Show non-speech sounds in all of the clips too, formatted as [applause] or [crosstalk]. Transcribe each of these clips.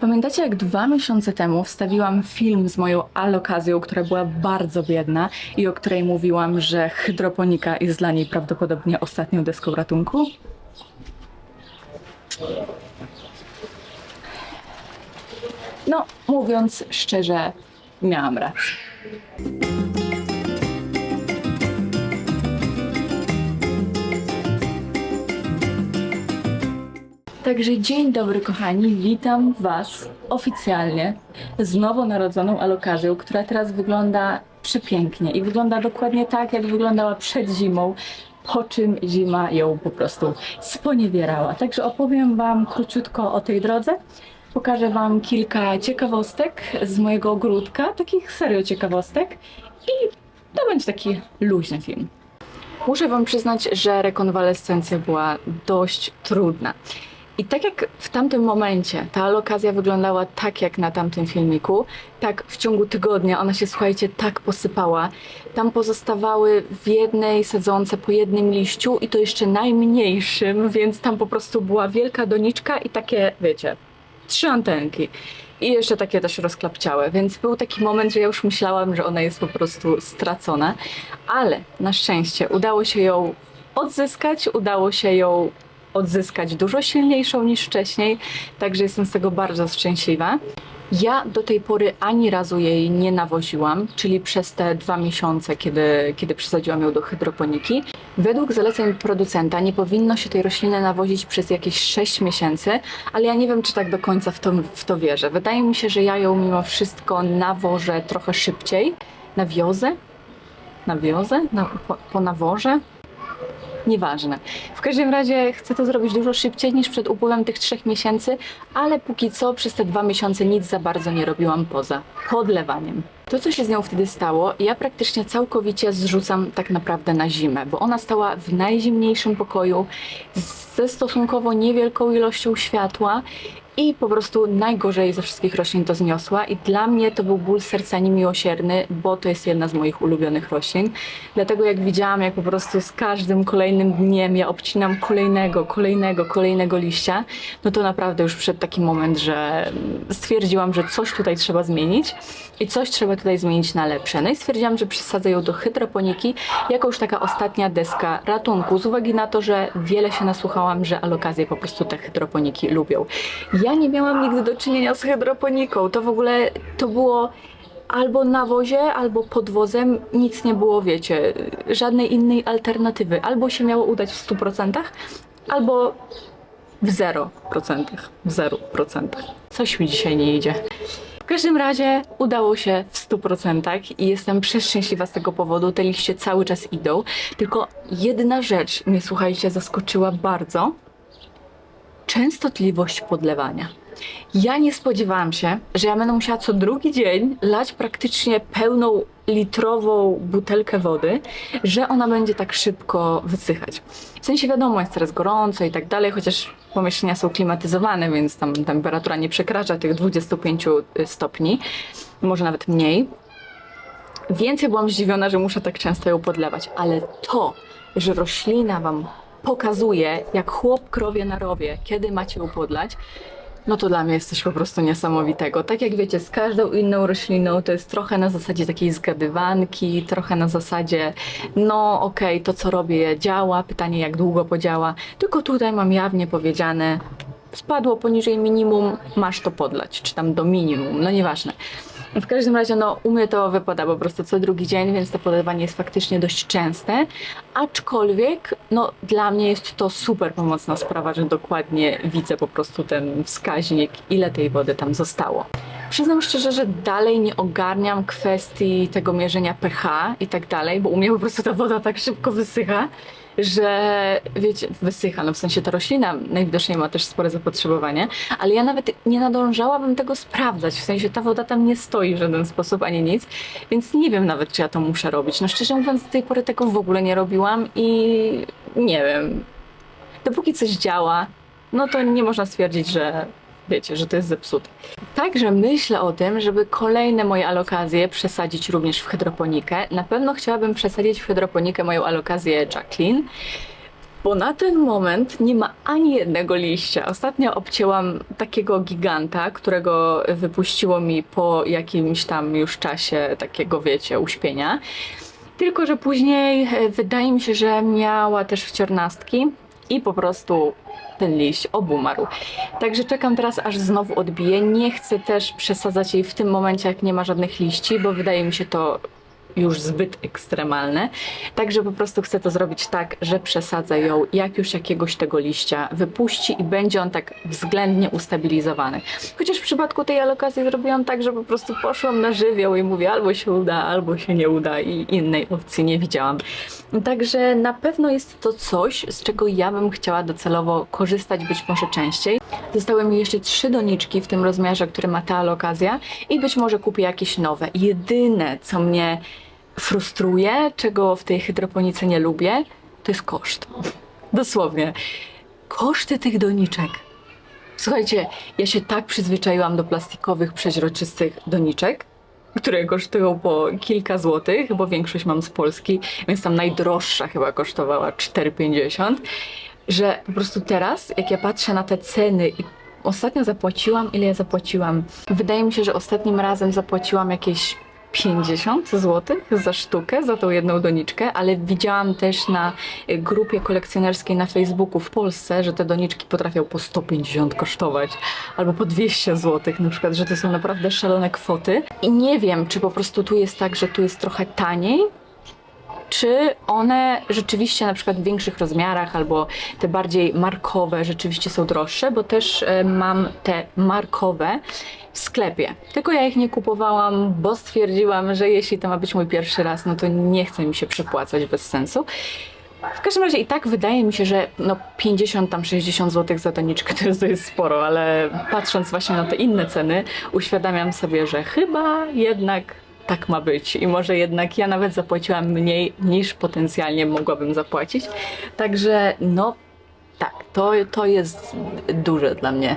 Pamiętacie, jak dwa miesiące temu wstawiłam film z moją alokazją, która była bardzo biedna i o której mówiłam, że hydroponika jest dla niej prawdopodobnie ostatnią deską ratunku? No, mówiąc szczerze, miałam rację. Także dzień dobry kochani, witam Was oficjalnie z nowonarodzoną alokazją, która teraz wygląda przepięknie i wygląda dokładnie tak, jak wyglądała przed zimą, po czym zima ją po prostu sponiewierała. Także opowiem Wam króciutko o tej drodze. Pokażę Wam kilka ciekawostek z mojego ogródka, takich serio ciekawostek i to będzie taki luźny film. Muszę Wam przyznać, że rekonwalescencja była dość trudna. I tak jak w tamtym momencie ta alokazja wyglądała tak jak na tamtym filmiku, tak w ciągu tygodnia ona się, słuchajcie, tak posypała. Tam pozostawały w jednej sadzonce po jednym liściu i to jeszcze najmniejszym, więc tam po prostu była wielka doniczka i takie, wiecie, trzy antenki. I jeszcze takie też rozklapciałe, więc był taki moment, że ja już myślałam, że ona jest po prostu stracona, ale na szczęście udało się ją odzyskać, udało się ją odzyskać dużo silniejszą niż wcześniej, także jestem z tego bardzo szczęśliwa. Ja do tej pory ani razu jej nie nawoziłam, czyli przez te dwa miesiące, kiedy, kiedy przesadziłam ją do hydroponiki. Według zaleceń producenta nie powinno się tej rośliny nawozić przez jakieś 6 miesięcy, ale ja nie wiem, czy tak do końca w to, w to wierzę. Wydaje mi się, że ja ją mimo wszystko nawożę trochę szybciej. Nawiozę? Nawiozę? Na, po, po? Nieważne. W każdym razie chcę to zrobić dużo szybciej niż przed upływem tych trzech miesięcy, ale póki co przez te dwa miesiące nic za bardzo nie robiłam poza podlewaniem. To, co się z nią wtedy stało, ja praktycznie całkowicie zrzucam tak naprawdę na zimę, bo ona stała w najzimniejszym pokoju ze stosunkowo niewielką ilością światła i po prostu najgorzej ze wszystkich roślin to zniosła i dla mnie to był ból serca niemiłosierny, bo to jest jedna z moich ulubionych roślin. Dlatego jak widziałam, jak po prostu z każdym kolejnym dniem ja obcinam kolejnego, kolejnego, kolejnego liścia, no to naprawdę już przyszedł taki moment, że stwierdziłam, że coś tutaj trzeba zmienić i coś trzeba tutaj zmienić na lepsze. No i stwierdziłam, że przesadzę ją do hydroponiki jako już taka ostatnia deska ratunku, z uwagi na to, że wiele się nasłuchałam, że alokazje po prostu te hydroponiki lubią. Ja nie miałam nigdy do czynienia z hydroponiką. To w ogóle to było albo na wozie, albo pod wozem. Nic nie było, wiecie, żadnej innej alternatywy. Albo się miało udać w 100%, albo w 0%. W 0%. Coś mi dzisiaj nie idzie. W każdym razie udało się w 100% i jestem przeszczęśliwa z tego powodu. Te liście cały czas idą. Tylko jedna rzecz mnie, słuchajcie, zaskoczyła bardzo częstotliwość podlewania. Ja nie spodziewałam się, że ja będę musiała co drugi dzień lać praktycznie pełną litrową butelkę wody, że ona będzie tak szybko wysychać. W sensie wiadomo, jest teraz gorąco i tak dalej, chociaż pomieszczenia są klimatyzowane, więc tam temperatura nie przekracza tych 25 stopni, może nawet mniej. Więc ja byłam zdziwiona, że muszę tak często ją podlewać, ale to, że roślina wam pokazuje, jak chłop krowie na rowie, kiedy macie ją podlać, no to dla mnie jest coś po prostu niesamowitego. Tak jak wiecie, z każdą inną rośliną to jest trochę na zasadzie takiej zgadywanki, trochę na zasadzie, no okej, to co robię działa, pytanie jak długo podziała. Tylko tutaj mam jawnie powiedziane, spadło poniżej minimum, masz to podlać, czy tam do minimum, no nieważne. W każdym razie, no, u mnie to wypada po prostu co drugi dzień, więc to podlewanie jest faktycznie dość częste. Aczkolwiek, no, dla mnie jest to super pomocna sprawa, że dokładnie widzę po prostu ten wskaźnik, ile tej wody tam zostało. Przyznam szczerze, że dalej nie ogarniam kwestii tego mierzenia pH i tak dalej, bo u mnie po prostu ta woda tak szybko wysycha, że wiecie, wysycha, no w sensie ta roślina najwidoczniej ma też spore zapotrzebowanie, ale ja nawet nie nadążałabym tego sprawdzać, w sensie ta woda tam nie stoi w żaden sposób ani nic, więc nie wiem nawet, czy ja to muszę robić. No szczerze mówiąc, do tej pory tego w ogóle nie robiłam i nie wiem. Dopóki coś działa, no to nie można stwierdzić, że wiecie, że to jest zepsute. Także myślę o tym, żeby kolejne moje alokazje przesadzić również w hydroponikę. Na pewno chciałabym przesadzić w hydroponikę moją alokazję Jacqueline, Bo na ten moment nie ma ani jednego liścia. Ostatnio obcięłam takiego giganta, którego wypuściło mi po jakimś tam już czasie takiego, wiecie, uśpienia. Tylko, że później e, wydaje mi się, że miała też wciornastki i po prostu ten liść obumarł. Także czekam teraz, aż znowu odbije. Nie chcę też przesadzać jej w tym momencie, jak nie ma żadnych liści, bo wydaje mi się to już zbyt ekstremalne. Także po prostu chcę to zrobić tak, że przesadzę ją, jak już jakiegoś tego liścia wypuści i będzie on tak względnie ustabilizowany. Chociaż w przypadku tej alokacji zrobiłam tak, że po prostu poszłam na żywioł i mówię albo się uda, albo się nie uda i innej opcji nie widziałam. Także na pewno jest to coś, z czego ja bym chciała docelowo korzystać być może częściej. Zostały mi jeszcze trzy doniczki w tym rozmiarze, który ma ta alokazja i być może kupię jakieś nowe. Jedyne, co mnie frustruje, czego w tej hydroponice nie lubię, to jest koszt. Dosłownie. Koszty tych doniczek. Słuchajcie, ja się tak przyzwyczaiłam do plastikowych, przeźroczystych doniczek, które kosztują po kilka złotych, bo większość mam z Polski, więc tam najdroższa chyba kosztowała 4,50, że po prostu teraz, jak ja patrzę na te ceny i ostatnio zapłaciłam, ile ja zapłaciłam? Wydaje mi się, że ostatnim razem zapłaciłam jakieś 50 zł za sztukę, za tą jedną doniczkę, ale widziałam też na grupie kolekcjonerskiej na Facebooku w Polsce, że te doniczki potrafią po 150 kosztować, albo po 200 zł na przykład, że to są naprawdę szalone kwoty. I nie wiem, czy po prostu tu jest tak, że tu jest trochę taniej, czy one rzeczywiście na przykład w większych rozmiarach albo te bardziej markowe rzeczywiście są droższe, bo też e, mam te markowe w sklepie. Tylko ja ich nie kupowałam, bo stwierdziłam, że jeśli to ma być mój pierwszy raz, no to nie chce mi się przepłacać bez sensu. W każdym razie i tak wydaje mi się, że no 50 tam 60 zł za doniczkę to jest, to jest sporo, ale patrząc właśnie na te inne ceny, uświadamiam sobie, że chyba jednak tak ma być i może jednak ja nawet zapłaciłam mniej niż potencjalnie mogłabym zapłacić. Także no tak, to, to jest duże dla mnie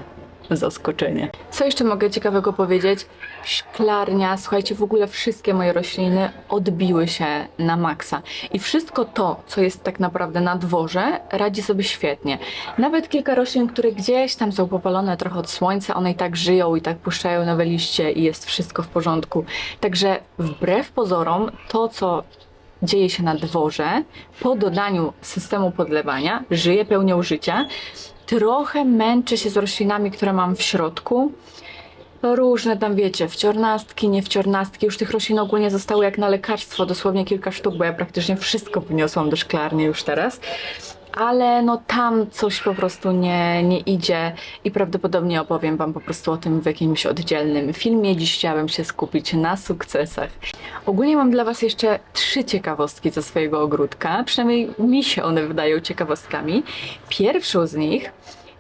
zaskoczenie. Co jeszcze mogę ciekawego powiedzieć? Szklarnia, słuchajcie, w ogóle wszystkie moje rośliny odbiły się na maksa. I wszystko to, co jest tak naprawdę na dworze, radzi sobie świetnie. Nawet kilka roślin, które gdzieś tam są popalone trochę od słońca, one i tak żyją i tak puszczają nowe liście i jest wszystko w porządku. Także wbrew pozorom, to co dzieje się na dworze, po dodaniu systemu podlewania, żyje pełnią życia, trochę męczę się z roślinami, które mam w środku. Różne tam wiecie, wciornastki, nie wciornastki. Już tych roślin ogólnie zostało jak na lekarstwo, dosłownie kilka sztuk, bo ja praktycznie wszystko wyniosłam do szklarni już teraz. Ale no tam coś po prostu nie, nie idzie i prawdopodobnie opowiem Wam po prostu o tym w jakimś oddzielnym filmie. Dziś chciałabym się skupić na sukcesach. Ogólnie mam dla Was jeszcze trzy ciekawostki ze swojego ogródka. Przynajmniej mi się one wydają ciekawostkami. Pierwszą z nich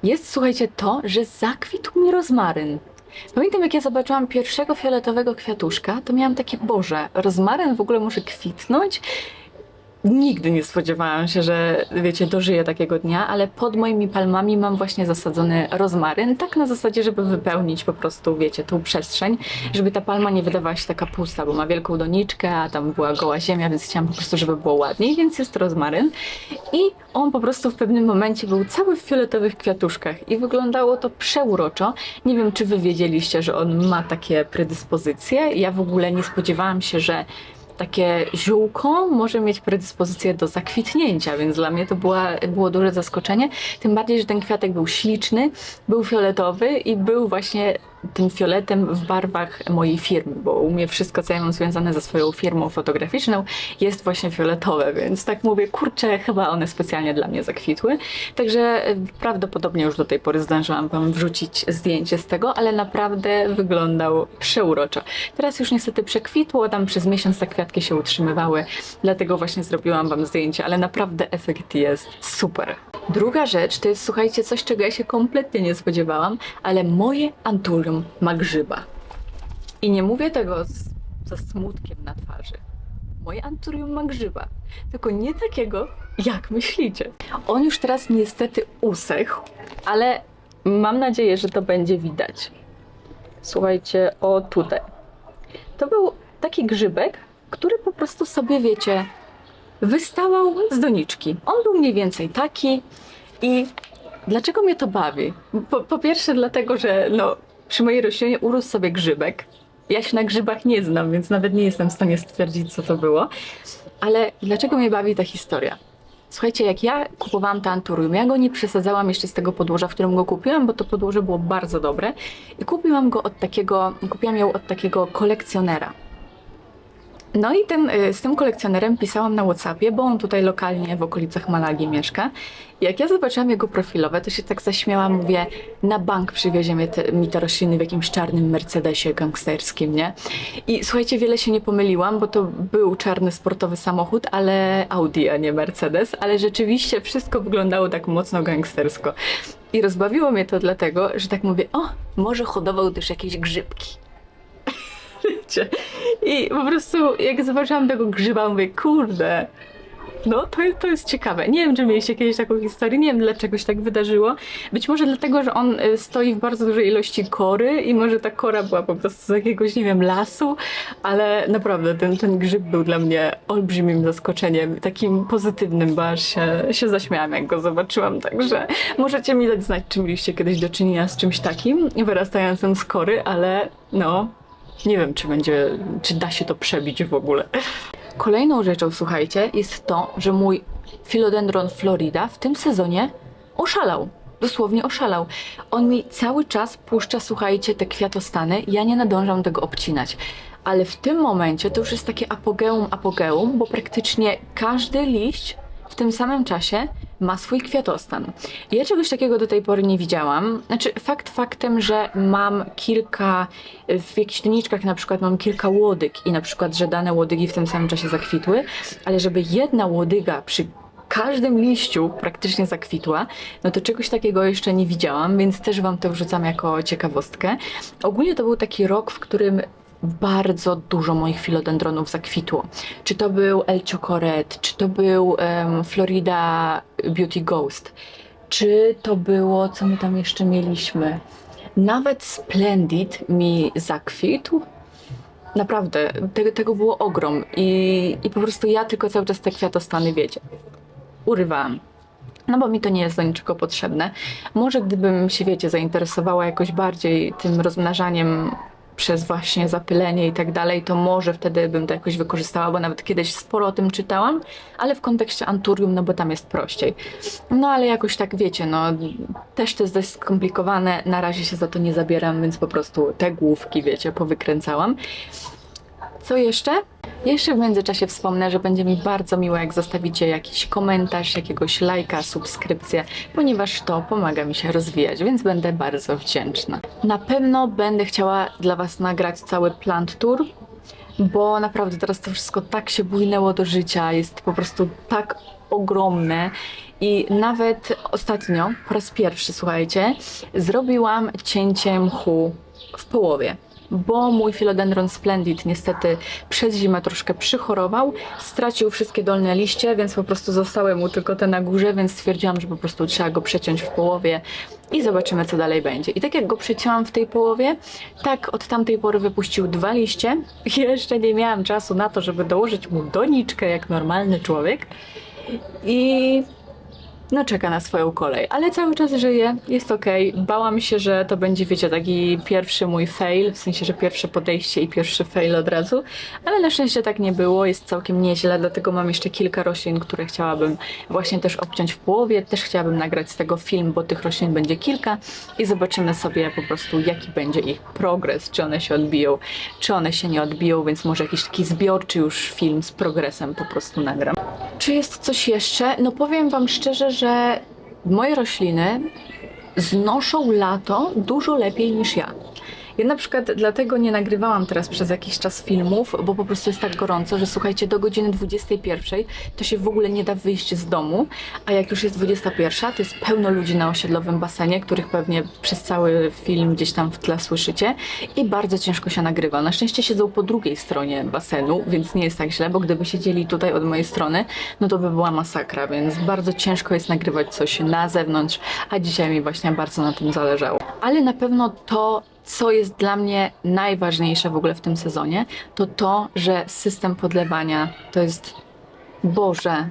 jest, słuchajcie, to, że zakwitł mi rozmaryn. Pamiętam, jak ja zobaczyłam pierwszego fioletowego kwiatuszka, to miałam takie, Boże, rozmaryn w ogóle może kwitnąć? Nigdy nie spodziewałam się, że wiecie, dożyję takiego dnia, ale pod moimi palmami mam właśnie zasadzony rozmaryn, tak na zasadzie, żeby wypełnić po prostu, wiecie, tą przestrzeń, żeby ta palma nie wydawała się taka pusta, bo ma wielką doniczkę, a tam była goła ziemia, więc chciałam po prostu, żeby było ładniej, więc jest rozmaryn. I on po prostu w pewnym momencie był cały w fioletowych kwiatuszkach i wyglądało to przeuroczo. Nie wiem, czy wy wiedzieliście, że on ma takie predyspozycje. Ja w ogóle nie spodziewałam się, że takie ziółko może mieć predyspozycję do zakwitnięcia, więc dla mnie to była, było duże zaskoczenie. Tym bardziej, że ten kwiatek był śliczny, był fioletowy i był właśnie tym fioletem w barwach mojej firmy, bo u mnie wszystko, co ja mam związane ze swoją firmą fotograficzną, jest właśnie fioletowe, więc tak mówię, kurczę, chyba one specjalnie dla mnie zakwitły. Także e, prawdopodobnie już do tej pory zdążyłam Wam wrzucić zdjęcie z tego, ale naprawdę wyglądał przeuroczo. Teraz już niestety przekwitło, tam przez miesiąc te kwiatki się utrzymywały, dlatego właśnie zrobiłam Wam zdjęcie, ale naprawdę efekt jest super. Druga rzecz to jest, słuchajcie, coś, czego ja się kompletnie nie spodziewałam, ale moje anturium ma grzyba. I nie mówię tego z, ze smutkiem na twarzy. Moje anturium ma grzyba, tylko nie takiego, jak myślicie. On już teraz niestety usechł, ale mam nadzieję, że to będzie widać. Słuchajcie, o tutaj. To był taki grzybek, który po prostu sobie, wiecie, wystawał z doniczki. On był mniej więcej taki i dlaczego mnie to bawi? Po, po pierwsze dlatego, że no, przy mojej roślinie urósł sobie grzybek. Ja się na grzybach nie znam, więc nawet nie jestem w stanie stwierdzić, co to było. Ale dlaczego mnie bawi ta historia? Słuchajcie, jak ja kupowałam to anturium, ja go nie przesadzałam jeszcze z tego podłoża, w którym go kupiłam, bo to podłoże było bardzo dobre. I kupiłam go od takiego, kupiłam ją od takiego kolekcjonera. No i ten, y, z tym kolekcjonerem pisałam na Whatsappie, bo on tutaj lokalnie w okolicach Malagi mieszka. Jak ja zobaczyłam jego profilowe, to się tak zaśmiałam, mówię, na bank przywiezie mi te, mi te rośliny w jakimś czarnym Mercedesie gangsterskim, nie? I słuchajcie, wiele się nie pomyliłam, bo to był czarny sportowy samochód, ale Audi, a nie Mercedes, ale rzeczywiście wszystko wyglądało tak mocno gangstersko. I rozbawiło mnie to dlatego, że tak mówię, o, może hodował też jakieś grzybki wiecie. I po prostu jak zobaczyłam tego grzyba, mówię, kurde, no to, to jest ciekawe. Nie wiem, czy mieliście kiedyś taką historię, nie wiem dlaczego się tak wydarzyło. Być może dlatego, że on y, stoi w bardzo dużej ilości kory i może ta kora była po prostu z jakiegoś, nie wiem, lasu, ale naprawdę ten, ten grzyb był dla mnie olbrzymim zaskoczeniem, takim pozytywnym, bo aż się, się zaśmiałam, jak go zobaczyłam, także możecie mi dać znać, czy mieliście kiedyś do czynienia z czymś takim, wyrastającym z kory, ale no, nie wiem, czy będzie, czy da się to przebić w ogóle. Kolejną rzeczą, słuchajcie, jest to, że mój Philodendron Florida w tym sezonie oszalał. Dosłownie oszalał. On mi cały czas puszcza, słuchajcie, te kwiatostany. Ja nie nadążam tego obcinać. Ale w tym momencie to już jest takie apogeum apogeum, bo praktycznie każdy liść w tym samym czasie ma swój kwiatostan. Ja czegoś takiego do tej pory nie widziałam. Znaczy, fakt faktem, że mam kilka, w jakichś doniczkach na przykład mam kilka łodyg i na przykład, że dane łodygi w tym samym czasie zakwitły, ale żeby jedna łodyga przy każdym liściu praktycznie zakwitła, no to czegoś takiego jeszcze nie widziałam, więc też Wam to wrzucam jako ciekawostkę. Ogólnie to był taki rok, w którym bardzo dużo moich filodendronów zakwitło. Czy to był El Chocoret, czy to był em, Florida Beauty Ghost, czy to było, co my tam jeszcze mieliśmy? Nawet Splendid mi zakwitł. Naprawdę, te, tego było ogrom i, i po prostu ja tylko cały czas te kwiatostany, wiecie, urywałam. No bo mi to nie jest do niczego potrzebne. Może gdybym się, wiecie, zainteresowała jakoś bardziej tym rozmnażaniem przez właśnie zapylenie i tak dalej, to może wtedy bym to jakoś wykorzystała, bo nawet kiedyś sporo o tym czytałam, ale w kontekście anturium, no bo tam jest prościej. No ale jakoś tak wiecie, no też to jest dość skomplikowane, na razie się za to nie zabieram, więc po prostu te główki, wiecie, powykręcałam. Co jeszcze? Jeszcze w międzyczasie wspomnę, że będzie mi bardzo miło, jak zostawicie jakiś komentarz, jakiegoś lajka, subskrypcję, ponieważ to pomaga mi się rozwijać, więc będę bardzo wdzięczna. Na pewno będę chciała dla Was nagrać cały plant tour, bo naprawdę teraz to wszystko tak się bujnęło do życia, jest po prostu tak ogromne i nawet ostatnio, po raz pierwszy, słuchajcie, zrobiłam cięcie mchu w połowie bo mój Philodendron Splendid niestety przez zimę troszkę przychorował, stracił wszystkie dolne liście, więc po prostu zostały mu tylko te na górze, więc stwierdziłam, że po prostu trzeba go przeciąć w połowie i zobaczymy, co dalej będzie. I tak jak go przecięłam w tej połowie, tak od tamtej pory wypuścił dwa liście. [laughs] Jeszcze nie miałam czasu na to, żeby dołożyć mu doniczkę jak normalny człowiek. I no czeka na swoją kolej, ale cały czas żyje, jest okej. Bałam się, że to będzie, wiecie, taki pierwszy mój fail, w sensie, że pierwsze podejście i pierwszy fail od razu, ale na szczęście tak nie było, jest całkiem nieźle, dlatego mam jeszcze kilka roślin, które chciałabym właśnie też obciąć w połowie, też chciałabym nagrać z tego film, bo tych roślin będzie kilka i zobaczymy sobie po prostu, jaki będzie ich progres, czy one się odbiją, czy one się nie odbiją, więc może jakiś taki zbiorczy już film z progresem po prostu nagram. Czy jest coś jeszcze? No powiem Wam szczerze, że moje rośliny znoszą lato dużo lepiej niż ja. Ja na przykład dlatego nie nagrywałam teraz przez jakiś czas filmów, bo po prostu jest tak gorąco, że słuchajcie, do godziny 21 to się w ogóle nie da wyjść z domu, a jak już jest 21, to jest pełno ludzi na osiedlowym basenie, których pewnie przez cały film gdzieś tam w tle słyszycie i bardzo ciężko się nagrywa. Na szczęście siedzą po drugiej stronie basenu, więc nie jest tak źle, bo gdyby siedzieli tutaj od mojej strony, no to by była masakra, więc bardzo ciężko jest nagrywać coś na zewnątrz, a dzisiaj mi właśnie bardzo na tym zależało. Ale na pewno to, co jest dla mnie najważniejsze w ogóle w tym sezonie, to to, że system podlewania to jest Boże,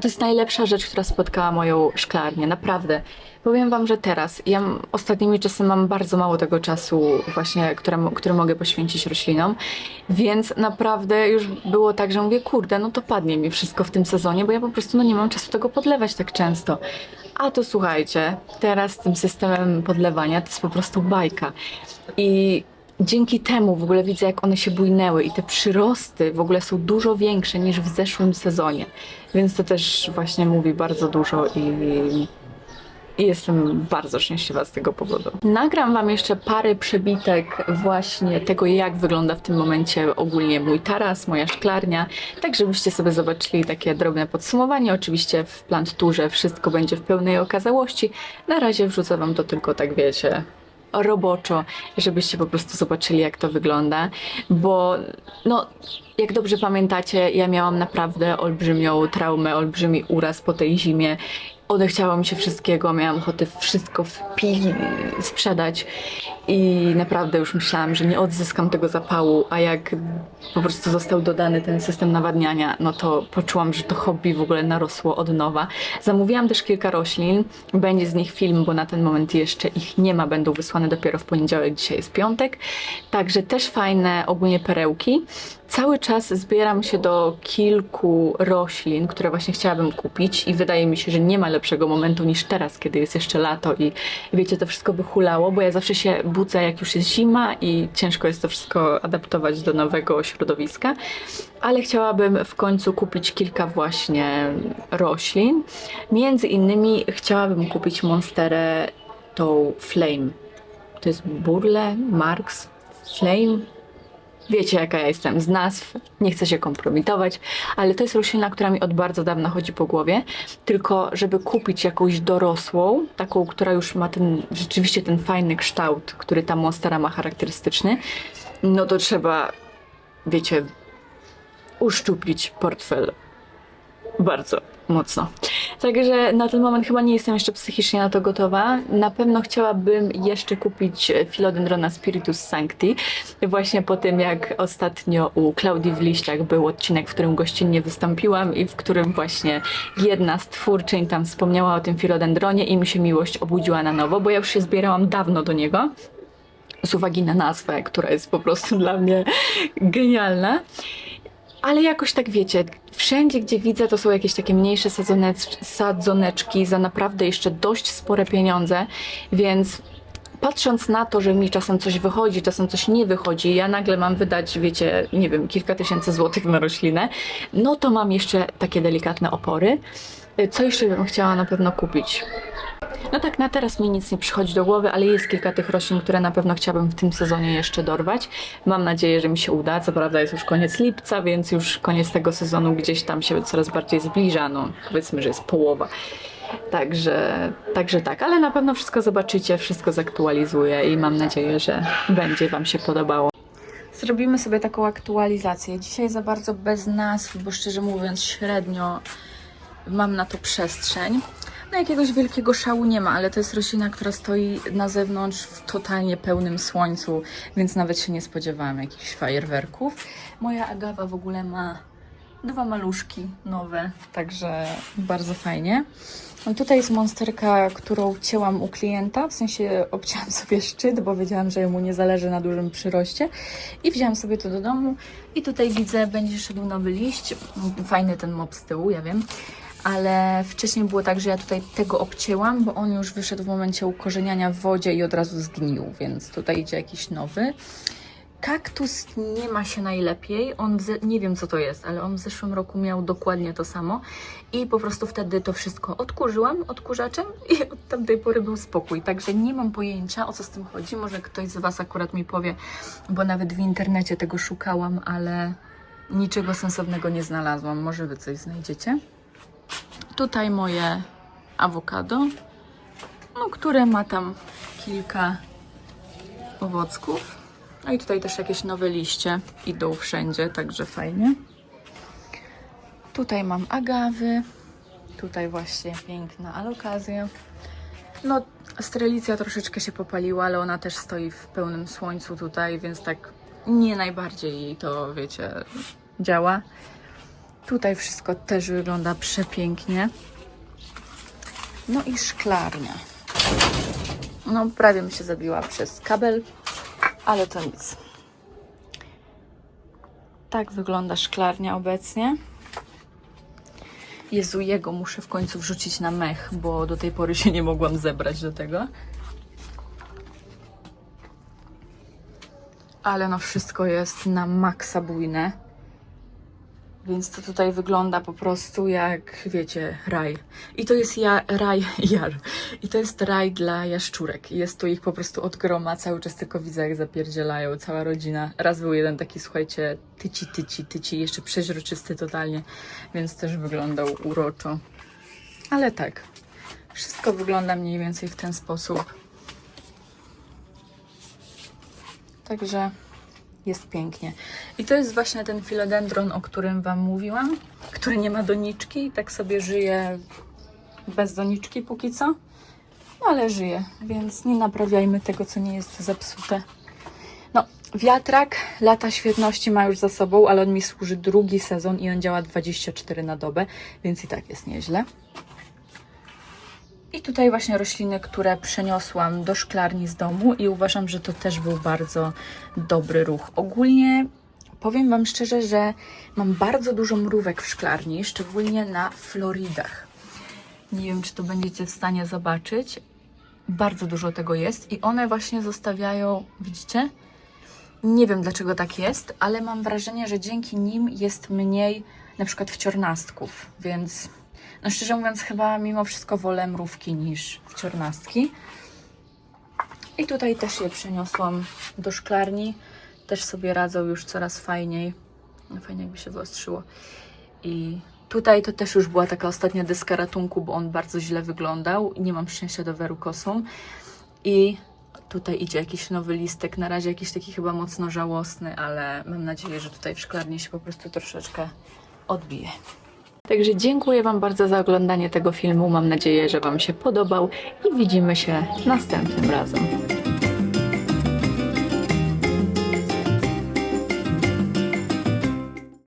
to jest najlepsza rzecz, która spotkała moją szklarnię, naprawdę. Powiem wam, że teraz, ja ostatnimi czasy mam bardzo mało tego czasu właśnie, które, który mogę poświęcić roślinom, więc naprawdę już było tak, że mówię, kurde, no to padnie mi wszystko w tym sezonie, bo ja po prostu no, nie mam czasu tego podlewać tak często. A to słuchajcie, teraz z tym systemem podlewania to jest po prostu bajka. I dzięki temu w ogóle widzę, jak one się bujnęły i te przyrosty w ogóle są dużo większe niż w zeszłym sezonie. Więc to też właśnie mówi bardzo dużo i, i jestem bardzo szczęśliwa z tego powodu. Nagram Wam jeszcze parę przebitek właśnie tego, jak wygląda w tym momencie ogólnie mój taras, moja szklarnia, tak żebyście sobie zobaczyli takie drobne podsumowanie. Oczywiście w planturze wszystko będzie w pełnej okazałości. Na razie wrzucę Wam to tylko tak, wiecie, roboczo, żebyście po prostu zobaczyli, jak to wygląda, bo no, jak dobrze pamiętacie, ja miałam naprawdę olbrzymią traumę, olbrzymi uraz po tej zimie. Odechciało mi się wszystkiego, miałam ochotę wszystko wpi sprzedać i naprawdę już myślałam, że nie odzyskam tego zapału, a jak po prostu został dodany ten system nawadniania, no to poczułam, że to hobby w ogóle narosło od nowa. Zamówiłam też kilka roślin, będzie z nich film, bo na ten moment jeszcze ich nie ma, będą wysłane dopiero w poniedziałek, dzisiaj jest piątek. Także też fajne ogólnie perełki. Cały czas zbieram się do kilku roślin, które właśnie chciałabym kupić i wydaje mi się, że nie ma lepszego momentu niż teraz, kiedy jest jeszcze lato i wiecie, to wszystko by hulało, bo ja zawsze się budzę, jak już jest zima i ciężko jest to wszystko adaptować do nowego środowiska, ale chciałabym w końcu kupić kilka właśnie roślin. Między innymi chciałabym kupić monsterę tą Flame. To jest Burle, Marks, Flame, Wiecie, jaka ja jestem z nazw, nie chcę się kompromitować, ale to jest roślina, która mi od bardzo dawna chodzi po głowie. Tylko, żeby kupić jakąś dorosłą, taką, która już ma ten rzeczywiście ten fajny kształt, który ta monstera ma charakterystyczny, no to trzeba, wiecie, uszczuplić portfel bardzo mocno. Także na ten moment chyba nie jestem jeszcze psychicznie na to gotowa. Na pewno chciałabym jeszcze kupić Philodendrona Spiritus Sancti. Właśnie po tym, jak ostatnio u Klaudii w liściach był odcinek, w którym gościnnie wystąpiłam i w którym właśnie jedna z twórczyń tam wspomniała o tym Philodendronie i mi się miłość obudziła na nowo, bo ja już się zbierałam dawno do niego z uwagi na nazwę, która jest po prostu dla mnie genialna. Ale jakoś tak wiecie, wszędzie gdzie widzę, to są jakieś takie mniejsze sadzonecz- sadzoneczki za naprawdę jeszcze dość spore pieniądze, więc patrząc na to, że mi czasem coś wychodzi, czasem coś nie wychodzi, ja nagle mam wydać, wiecie, nie wiem, kilka tysięcy złotych na roślinę, no to mam jeszcze takie delikatne opory. Y, Co jeszcze bym chciała na pewno kupić? No tak, na teraz mi nic nie przychodzi do głowy, ale jest kilka tych roślin, które na pewno chciałabym w tym sezonie jeszcze dorwać. Mam nadzieję, że mi się uda. Co prawda jest już koniec lipca, więc już koniec tego sezonu gdzieś tam się coraz bardziej zbliża. No, powiedzmy, że jest połowa. Także, także tak, ale na pewno wszystko zobaczycie, wszystko zaktualizuję i mam nadzieję, że będzie Wam się podobało. Zrobimy sobie taką aktualizację. Dzisiaj za bardzo bez nazw, bo szczerze mówiąc, średnio mam na to przestrzeń. No jakiegoś wielkiego szału nie ma, ale to jest roślina, która stoi na zewnątrz w totalnie pełnym słońcu, więc nawet się nie spodziewałam jakichś fajerwerków. Moja agawa w ogóle ma dwa maluszki nowe, także bardzo fajnie. No tutaj jest monsterka, którą cięłam u klienta, w sensie obcięłam [laughs] sobie szczyt, bo wiedziałam, że mu nie zależy na dużym przyroście i wzięłam sobie to do domu i tutaj widzę, będzie szedł nowy liść, fajny ten mop z tyłu, ja wiem, ale wcześniej było tak, że ja tutaj tego obcięłam, bo on już wyszedł w momencie ukorzeniania w wodzie i od razu zgnił, więc tutaj idzie jakiś nowy. Kaktus nie ma się najlepiej. On nie wiem co to jest, ale on w zeszłym roku miał dokładnie to samo. I po prostu wtedy to wszystko odkurzyłam odkurzaczem [laughs] i od tamtej pory był spokój. Także nie mam pojęcia o co z tym chodzi. Może ktoś z Was akurat mi powie, bo nawet w internecie tego szukałam, ale niczego sensownego nie znalazłam. Może Wy coś znajdziecie. Tutaj moje awokado, no, które ma tam kilka owocków. No i tutaj też jakieś nowe liście idą wszędzie, także fajnie. Tutaj mam agawy. Tutaj właśnie piękna alokazja. No, strelicja troszeczkę się popaliła, ale ona też stoi w pełnym słońcu tutaj, więc tak nie najbardziej jej to, wiecie, działa. Tutaj wszystko też wygląda przepięknie. No i szklarnia. No, prawie mi się zabiła przez kabel, ale to nic. Tak wygląda szklarnia obecnie. Jezu, jego muszę w końcu wrzucić na mech, bo do tej pory się nie mogłam zebrać do tego. Ale no wszystko jest na maksa bujne. Więc to tutaj wygląda po prostu jak, wiecie, raj. I to jest ja, raj [laughs] jar. I to jest raj dla jaszczurek. Jest tu ich po prostu od groma. Cały czas tylko widzę, jak zapierdzielają. Cała rodzina. Raz był jeden taki, słuchajcie, tyci, tyci, tyci. Jeszcze przeźroczysty totalnie. Więc też wyglądał uroczo. Ale tak. Wszystko wygląda mniej więcej w ten sposób. Także jest pięknie. I to jest właśnie ten filodendron, o którym Wam mówiłam, który nie ma doniczki i tak sobie żyje bez doniczki póki co. No ale żyje, więc nie naprawiajmy tego, co nie jest zepsute. No, wiatrak lata świetności ma już za sobą, ale on mi służy drugi sezon i on działa 24 na dobę, więc i tak jest nieźle. I tutaj właśnie rośliny, które przeniosłam do szklarni z domu i uważam, że to też był bardzo dobry ruch. Ogólnie powiem Wam szczerze, że mam bardzo dużo mrówek w szklarni, szczególnie na Floridach. Nie wiem, czy to będziecie w stanie zobaczyć. Bardzo dużo tego jest i one właśnie zostawiają, widzicie? Nie wiem dlaczego tak jest, ale mam wrażenie, że dzięki nim jest mniej na przykład wciornastków, więc no szczerze mówiąc chyba mimo wszystko wolę mrówki niż wciornastki. I tutaj też je przeniosłam do szklarni. Też sobie radzą już coraz fajniej. No fajnie jakby się wyostrzyło. I tutaj to też już była taka ostatnia deska ratunku, bo on bardzo źle wyglądał nie mam szczęścia do verukosum. I tutaj idzie jakiś nowy listek, na razie jakiś taki chyba mocno żałosny, ale mam nadzieję, że tutaj w szklarni się po prostu troszeczkę odbije. Także dziękuję Wam bardzo za oglądanie tego filmu. Mam nadzieję, że Wam się podobał i widzimy się następnym razem.